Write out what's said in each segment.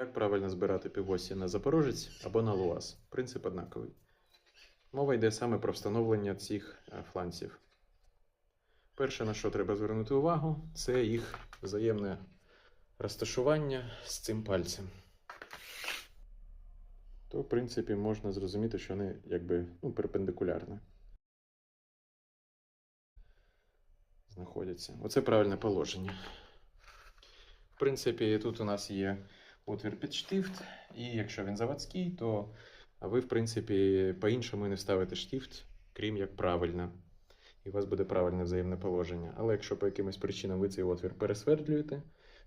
Як правильно збирати півосі на Запорожець або на Луаз? Принцип однаковий. Мова йде саме про встановлення цих е, фланців. Перше, на що треба звернути увагу, це їх взаємне розташування з цим пальцем. То, в принципі, можна зрозуміти, що вони якби ну, перпендикулярні. Знаходяться. Оце правильне положення. В принципі, тут у нас є отвір під штифт, і якщо він заводський, то ви, в принципі, по-іншому не вставите штифт, крім як правильно. І у вас буде правильне взаємне положення. Але якщо по якимось причинам ви цей отвір пересвердлюєте,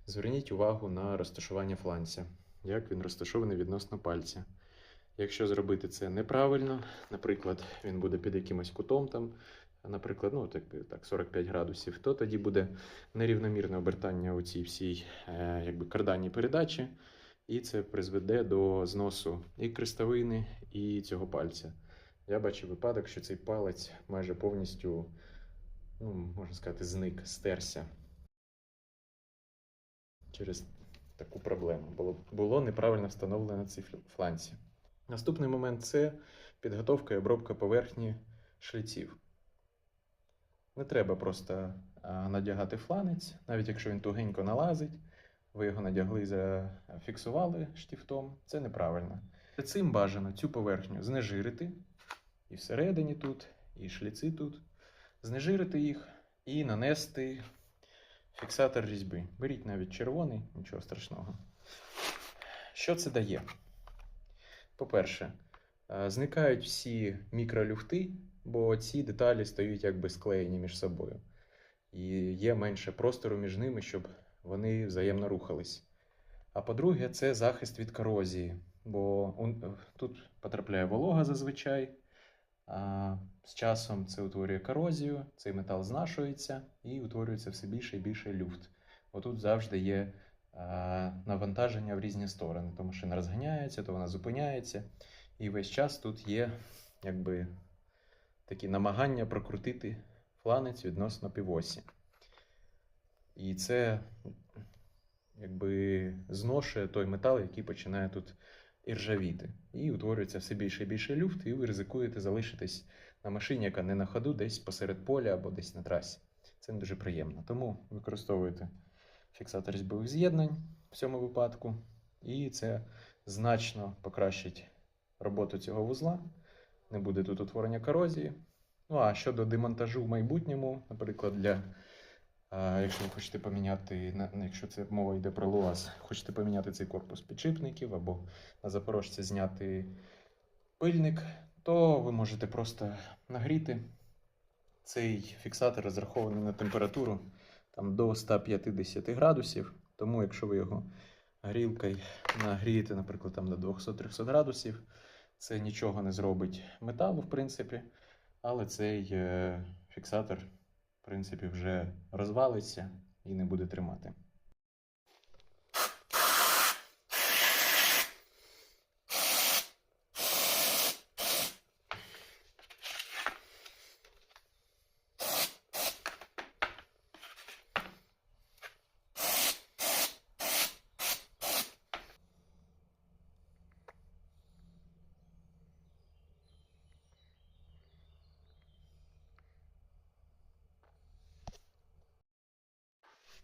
зверніть увагу на розташування фланця, як він розташований відносно пальця. Якщо зробити це неправильно, наприклад, він буде під якимось кутом, там, наприклад, ну, так, так, 45 градусів, то тоді буде нерівномірне обертання у цій всій е, якби, карданній передачі, і це призведе до зносу і крестовини, і цього пальця. Я бачив випадок, що цей палець майже повністю, ну, можна сказати, зник, стерся через таку проблему. Було, було неправильно встановлено ці фл- фланці. Наступний момент це підготовка і обробка поверхні шліців. Не треба просто надягати фланець, навіть якщо він тугенько налазить, ви його надягли, і зафіксували штифтом, це неправильно. Цим бажано цю поверхню знежирити, і всередині тут, і шліци тут, знежирити їх і нанести фіксатор різьби. Беріть навіть червоний, нічого страшного. Що це дає? По-перше, зникають всі мікролюфти, бо ці деталі стають якби склеєні між собою. І є менше простору між ними, щоб вони взаємно рухались. А по-друге, це захист від корозії, бо тут потрапляє волога зазвичай, а з часом це утворює корозію, цей метал знашується і утворюється все більше і більше люфт. Отут завжди є навантаження в різні сторони. То машина розганяється, то вона зупиняється. І весь час тут є якби такі намагання прокрутити фланець відносно півосі. І це якби зношує той метал, який починає тут іржавіти. І утворюється все більше і більше люфт, і ви ризикуєте залишитись на машині, яка не на ходу, десь посеред поля або десь на трасі. Це не дуже приємно. Тому використовуйте фіксатор різьбових з'єднань в цьому випадку, і це значно покращить роботу цього вузла. Не буде тут утворення корозії. Ну а щодо демонтажу в майбутньому, наприклад, для якщо ви хочете поміняти, якщо це мова йде про ЛУАЗ, хочете поміняти цей корпус підшипників або на запорожці зняти пильник, то ви можете просто нагріти. Цей фіксатор розрахований на температуру там, до 150 градусів. Тому, якщо ви його грілкою нагрієте, наприклад, там, до 200-300 градусів, це нічого не зробить металу, в принципі, але цей е, фіксатор, в принципі, вже розвалиться і не буде тримати.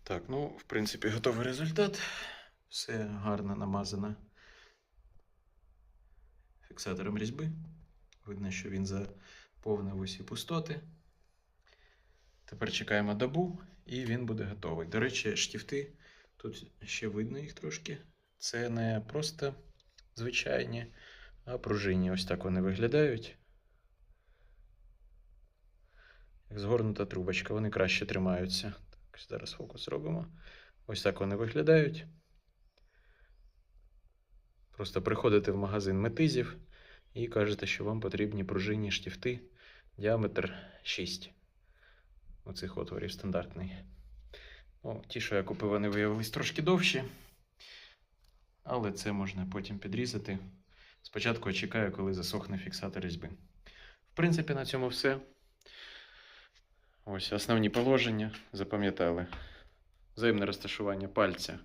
Так, ну, в принципі, готовий результат. Все гарно намазано фіксатором різьби. Видно, що він заповнив усі пустоти. Тепер чекаємо добу і він буде готовий. До речі, штифти, тут ще видно їх трошки. Це не просто звичайні, а пружинні. Ось так вони виглядають. Як згорнута трубочка, вони краще тримаються. Зараз фокус робимо. Ось так вони виглядають. Просто приходите в магазин метизів і кажете, що вам потрібні пружинні штифти діаметр 6. Оцих отворів стандартний. О, ті, що я купив, вони виявились трошки довші. Але це можна потім підрізати. Спочатку чекаю, коли засохне фіксатор різьби. В принципі, на цьому все. Ось основні положення. Запам'ятали. Взаємне розташування пальця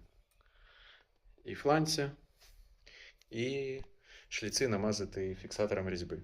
і фланця. і шліци намазати фіксатором різьби.